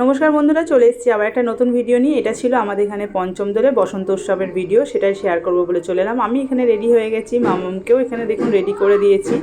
নমস্কার বন্ধুরা, চলে এসেছি আবার একটা নতুন ভিডিও নিয়ে। এটা ছিল আমাদের এখানে পঞ্চম দোলে বসন্ত উৎসবের ভিডিও সেটাই শেয়ার করব বলে চলে এলাম। আমি এখানে রেডি হয়ে গেছি মামামকেও এখানে দেখুন রেডি করে দিয়েছি।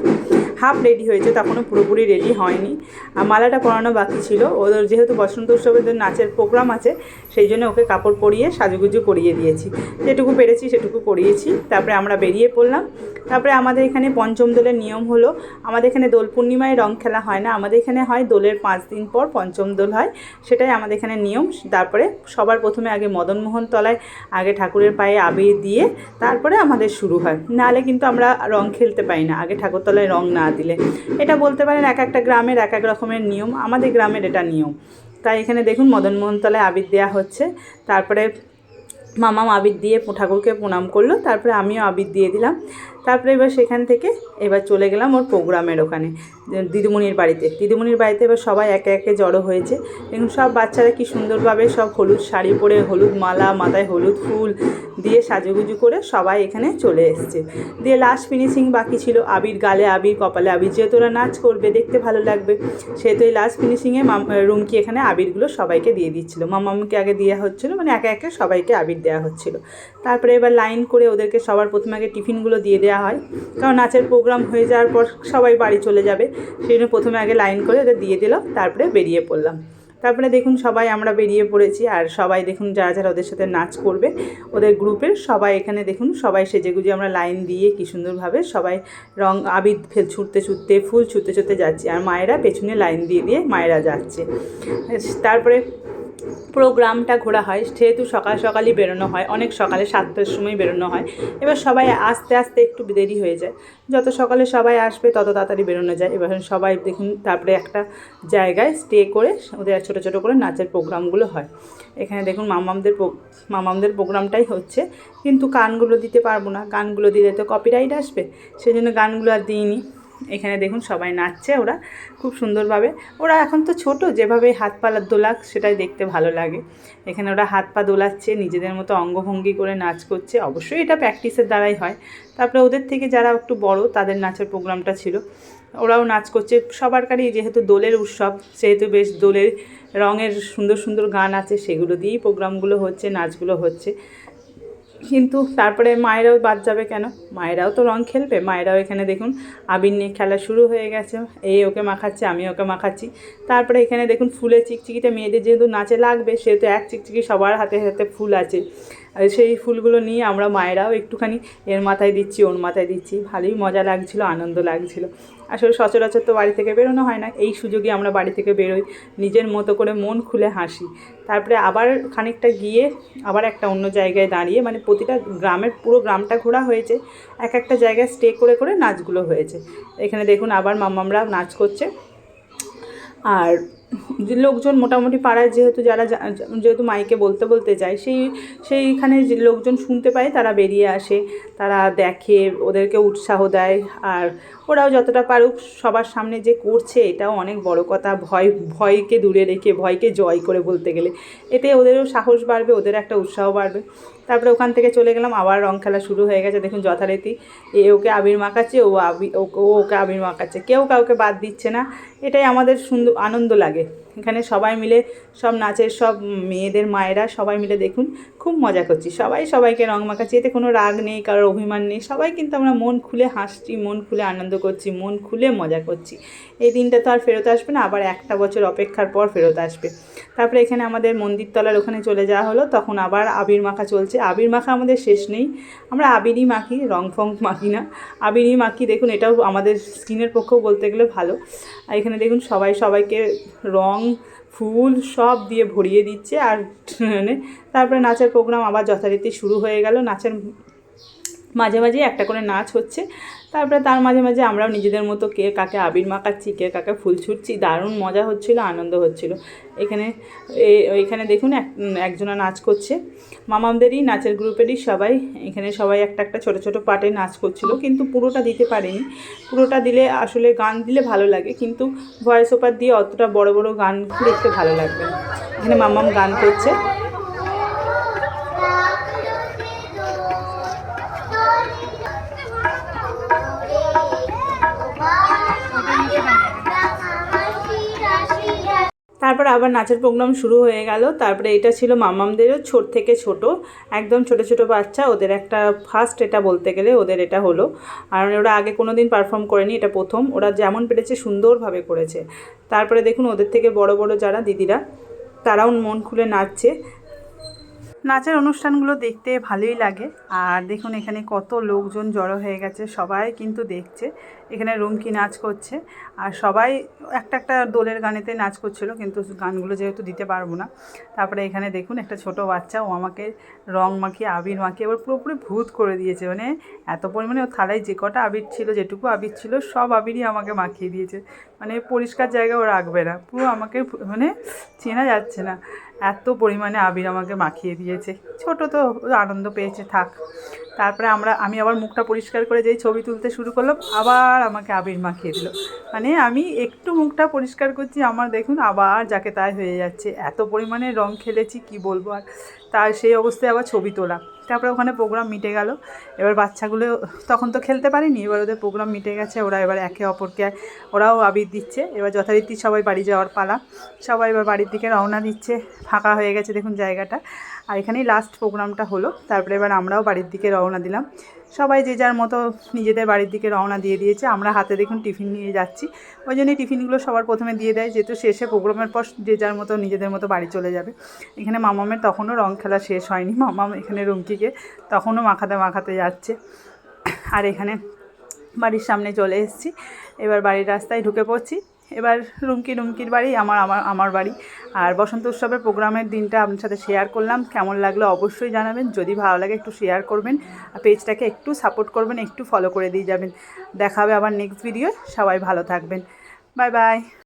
হাফ রেডি হয়েছে তখনও পুরোপুরি রেডি হয়নি। আর মালাটা পরানো বাকি ছিল। ওদের যেহেতু বসন্ত উৎসবের নাচের প্রোগ্রাম আছে, সেই জন্য ওকে কাপড় পরিয়ে সাজুগুজু করিয়ে দিয়েছি। যেটুকু পেরেছি সেটুকু করিয়েছি তারপরে আমরা বেরিয়ে পড়লাম। তারপরে আমাদের এখানে পঞ্চম দোলের নিয়ম হলো, আমাদের এখানে দোল পূর্ণিমায় রং খেলা হয় না। আমাদের এখানে হয় দোলের পাঁচ দিন পর পঞ্চম দোল হয়। সেটাই আমাদের এখানে নিয়ম। তারপরে সবার প্রথমে আগে মদনমোহন তলায় আগে ঠাকুরের পায়ে আবির দিয়ে, তারপরে আমাদের শুরু হয়। নাহলে কিন্তু আমরা রং খেলতে পাই না। আগে ঠাকুরতলায় রং না দিলে। এটা বলতে পারেন এক একটা গ্রামের এক এক রকমের নিয়ম। আমাদের গ্রামের এটা নিয়ম। তাই এখানে দেখুন মদনমোহন তলায় আবির দেওয়া হচ্ছে। তারপরে মামাম আবির দিয়ে ঠাকুরকে প্রণাম করল। তারপরে আমিও আবির দিয়ে দিলাম। তারপরে এবার সেখান থেকে এবার চলে গেলাম ওর প্রোগ্রামের ওখানে, দিদিমণির বাড়িতে। দিদিমণির বাড়িতে এবার সবাই একে একে জড়ো হয়েছে। এবং সব বাচ্চারা কি সুন্দরভাবে সব হলুদ শাড়ি পরে, হলুদ মালা, মাথায় হলুদ ফুল দিয়ে সাজুগুজু করে সবাই এখানে চলে এসছে। দিয়ে লাস্ট ফিনিশিং বাকি ছিল, আবির গালে আবির, কপালে আবির। যেহেতু ওরা নাচ করবে, দেখতে ভালো লাগবে, সেহেতু এই লাস্ট ফিনিশিংয়ে রুমকি এখানে আবিরগুলো সবাইকে দিয়ে দিচ্ছিল। মামামকে আগে দেওয়া হচ্ছিল মানে একে একে সবাইকে আবির দেওয়া হচ্ছিল। তারপরে এবার লাইন করে ওদেরকে সবার প্রথমে আগে টিফিনগুলো দিয়ে দেওয়া হয়। কারণ নাচের প্রোগ্রাম হয়ে যাওয়ার পর সবাই বাড়ি চলে যাবে। সেই জন্য প্রথমে আগে লাইন করে ওদের দিয়ে দিল, তারপরে বেরিয়ে পড়লাম। তারপরে দেখুন সবাই আমরা বেরিয়ে পড়েছি আর সবাই দেখুন যারা যারা ওদের সাথে নাচ করবে, ওদের গ্রুপের সবাই এখানে দেখুন সবাই সেজেগুজে আমরা লাইন দিয়ে কি সুন্দরভাবে সবাই রং, আবির ফেল ছুটতে ছুটতে, ফুল ছুটতে ছুটতে যাচ্ছি। আর মায়েরা পেছনে লাইন দিয়ে দিয়ে মায়েরা যাচ্ছে। তারপরে পুরো গ্রামটা ঘোরা হয়। যেহেতু সকাল সকালই বেরোনো হয়, অনেক সকালে সাতটার সময় বেরোনো হয়। এবার সবাই আস্তে আস্তে একটু দেরি হয়ে যায়। যত সকালে সবাই আসবে, তত তাড়াতাড়ি বেরোনো যায়। এবার সবাই দেখুন, তারপরে একটা জায়গায় স্টে করে ওদের ছোটো ছোটো করে নাচের প্রোগ্রামগুলো হয়। এখানে দেখুন, মামামদের মামামদের প্রোগ্রামটাই হচ্ছে। কিন্তু গানগুলো দিতে পারব না। গানগুলো দিলে তো কপিরাইট আসবে। সেই জন্য গানগুলো আর দিইনি। এখানে দেখুন সবাই নাচছে, ওরা খুব সুন্দরভাবে। ওরা এখন তো ছোট, যেভাবে হাত পা দোলাক, সেটাই দেখতে ভালো লাগে। এখানে ওরা হাত পা দোলাচ্ছে, নিজেদের মতো অঙ্গভঙ্গি করে নাচ করছে। অবশ্যই এটা প্র্যাকটিসের দ্বারাই হয়। তারপরে ওদের থেকে যারা একটু বড়, তাদের নাচের প্রোগ্রামটা ছিল। ওরাও নাচ করছে। সবারকারই যেহেতু দোলের উৎসব, সেহেতু বেশ দোলের রঙের সুন্দর সুন্দর গান আছে, সেগুলো দিয়েই প্রোগ্রামগুলো হচ্ছে, নাচগুলো হচ্ছে। কিন্তু তারপরে মায়েরাও বাদ যাবে কেন? মায়েরাও তো রং খেলবে। মায়েরাও এখানে দেখুন, আবির নিয়ে খেলা শুরু হয়ে গেছে। এই ওকে মাখাচ্ছে, আমি ওকে মাখাচ্ছি। তারপরে এখানে দেখুন ফুলের চিকচিকিটা মেয়েদের যেহেতু নাচে লাগবে, সেহেতু এক চিকচিকি সবার হাতে হাতে ফুল আছে। সেই ফুলগুলো নিয়ে আমরা মায়েরাও একটুখানি এর মাথায় দিচ্ছি, ওর মাথায় দিচ্ছি। ভালোই মজা লাগছিল, আনন্দ লাগছিল। আসলে সচরাচর তো বাড়ি থেকে বেরোনো হয় না। এই সুযোগে আমরা বাড়ি থেকে বেরোই, নিজের মতো করে মন খুলে হাসি। তারপরে আবার খানিকটা গিয়ে আবার একটা অন্য জায়গায় দাঁড়িয়ে মানে প্রতিটা গ্রামের পুরো গ্রামটা ঘোরা হয়েছে। এক একটা জায়গায় স্টে করে করে নাচগুলো হয়েছে। এখানে দেখুন আবার মামামরা নাচ করছে। আর লোকজন মোটামুটি পাড়ায় যেহেতু যারা যেহেতু মাইকে বলতে বলতে যায়, সেই, সেইখানে যে লোকজন শুনতে পায়, তারা বেরিয়ে আসে, তারা দেখে, ওদেরকে উৎসাহ দেয়, আর ওরাও যতটা পারুক সবার সামনে যে করছে, এটাও অনেক বড় কথা। ভয়, ভয়কে দূরে রেখে, ভয়কে জয় করে বলতে গেলে। এতে ওদেরও সাহস বাড়বে, ওদের একটা উৎসাহ বাড়বে। তারপরে ওখান থেকে চলে গেলাম, আবার রং খেলা শুরু হয়ে গেছে। দেখুন যথারীতি এ ওকে আবির মাখাচ্ছে, ও আবি, ও ওকে আবির মাখাচ্ছে। কেউ কাউকে বাদ দিচ্ছে না। এটাই আমাদের সুন্দর, আনন্দ লাগে। এখানে সবাই মিলে সব নাচের সব মেয়েদের, মায়েরা সবাই মিলে দেখুন, খুব মজা করছি। সবাই সবাইকে রং মাখাচ্ছি, এতে কোনো রাগ নেই, কারোর অভিমান নেই। সবাই কিন্তু আমরা মন খুলে হাসছি, মন খুলে আনন্দ করছি, মন খুলে মজা করছি। এই দিনটা তো আর ফেরত আসবে না, আবার একটা বছর অপেক্ষার পর ফেরত আসবে। তারপরে এখানে আমাদের মন্দির তলার ওখানে চলে যাওয়া হলো, তখন আবার আবির মাখা চলছে। আবির মাখা আমাদের শেষ নেই, আমরা আবিরই মাখি, রং ফং মাখি না। আবিরই মাখি, দেখুন এটাও আমাদের স্কিনের পক্ষেও বলতে গেলে ভালো। আর এখানে দেখুন সবাই সবাইকে রং ফুল সব দিয়ে ভরিয়ে দিচ্ছে আর মানে তারপরে নাচের প্রোগ্রাম আবার যথারীতি শুরু হয়ে গেল। নাচের মাঝে মাঝে একটা করে নাচ হচ্ছে। তারপরে তার মাঝে মাঝে আমরাও নিজেদের মতো কে কাকে আবির মাখাচ্ছি, কে কাকে ফুল ছুটছি, দারুণ মজা হচ্ছিল, আনন্দ হচ্ছিল। এখানে এখানে দেখুন এক, একজনা নাচ করছে। মামামদেরই, নাচের গ্রুপেরই সবাই, এখানে সবাই একটা একটা ছোট ছোট পার্টে নাচ করছিল, কিন্তু পুরোটা দিতে পারেনি। পুরোটা দিলে আসলে গান দিলে ভালো লাগে, কিন্তু ভয়েস ওভার দিয়ে অতটা বড় বড় গান দেখতে ভালো লাগবে এখানে মামাম গান করছে। তারপর আবার নাচের প্রোগ্রাম শুরু হয়ে গেল। তারপরে এটা ছিল মামামদেরও ছোট থেকে ছোট, একদম ছোট ছোট বাচ্চা, ওদের একটা ফার্স্ট এটা বলতে গেলে ওদের এটা হলো। আর ওরা আগে কোনো দিন পারফর্ম করেনি, এটা প্রথম। ওরা যেমন পেরেছে সুন্দরভাবে করেছে। তারপরে দেখুন ওদের থেকে বড় বড় যারা দিদিরা, তারাও মন খুলে নাচছে। নাচের অনুষ্ঠানগুলো দেখতে ভালোই লাগে। আর দেখুন এখানে কত লোকজন জড়ো হয়ে গেছে, সবাই কিন্তু দেখছে। এখানে রুমকি নাচ করছে। আর সবাই একটা একটা দোলের গানেতে নাচ করছিল, কিন্তু গানগুলো যেহেতু দিতে পারব না। তারপরে এখানে দেখুন একটা ছোট বাচ্চা, ও আমাকে রং মাখিয়ে, আবির মাখিয়ে এবার পুরোপুরি ভূত করে দিয়েছে। মানে এত পরিমাণে ও থালায় যে কটা আবির ছিল, যেটুকু আবির ছিল, সব আবিরই আমাকে মাখিয়ে দিয়েছে। মানে পরিষ্কার জায়গা ও রাখবে না। পুরো আমাকে মানে চেনা যাচ্ছে না। এত পরিমাণে আবির আমাকে মাখিয়ে দিয়েছে। ছোট তো আনন্দ পেয়েছে, থাক। তারপরে আমরা, আমি আবার মুখটা পরিষ্কার করে যেই ছবি তুলতে শুরু করলাম আবার আমাকে আবির মাখিয়ে দিল। মানে আমি একটু মুখটা পরিষ্কার করছি, আমার দেখুন আবার যাকে তাই হয়ে যাচ্ছে। এত পরিমাণে রং খেলেছি, কি বলব আর? তার সেই অবস্থায় আবার ছবি তোলা। তারপরে ওখানে প্রোগ্রাম মিটে গেল। এবার বাচ্চাগুলো তখন তো খেলতে পারিনি, এবার ওদের প্রোগ্রাম মিটে গেছে। ওরা এবার একে অপরকে, ওরাও আবির দিচ্ছে। এবার যথারীতি সবাই বাড়ি যাওয়ার পালা। সবাই এবার বাড়ির দিকে রওনা দিচ্ছে। ফাঁকা হয়ে গেছে দেখুন জায়গাটা। আর এখানেই লাস্ট প্রোগ্রামটা হলো। তারপরে এবার আমরাও বাড়ির দিকে রওনা দিলাম। সবাই যে যার মতো নিজেদের বাড়ির দিকে রওনা দিয়ে দিয়েছে, আমরা হাতে দেখুন টিফিন নিয়ে যাচ্ছি। ওই জন্যই টিফিনগুলো সবার প্রথমে দিয়ে দেয়, যেহেতু শেষে প্রোগ্রামের পর যে যার মতো নিজেদের মতো বাড়ি চলে যাবে। এখানে মামামের তখনও রং খেলা শেষ হয়নি। মামাম এখানে রুমকিকে তখনও মাখাতে মাখাতে যাচ্ছে। আর এখানে বাড়ির সামনে চলে এসেছি। এবার বাড়ির রাস্তায় ঢুকে পড়ছি। এবার রুমকি রুমকির বাড়ি, আমার আমার আমার বাড়ি। আর বসন্ত উৎসবের প্রোগ্রামের দিনটা আপনার সাথে শেয়ার করলাম। কেমন লাগল অবশ্যই জানাবেন। যদি ভালো লাগে একটু শেয়ার করবেন। আর পেজটাকে একটু সাপোর্ট করবেন, একটু ফলো করে দিয়ে যাবেন। দেখাবে আবার নেক্সট ভিডিও সবাই ভালো থাকবেন। Bye bye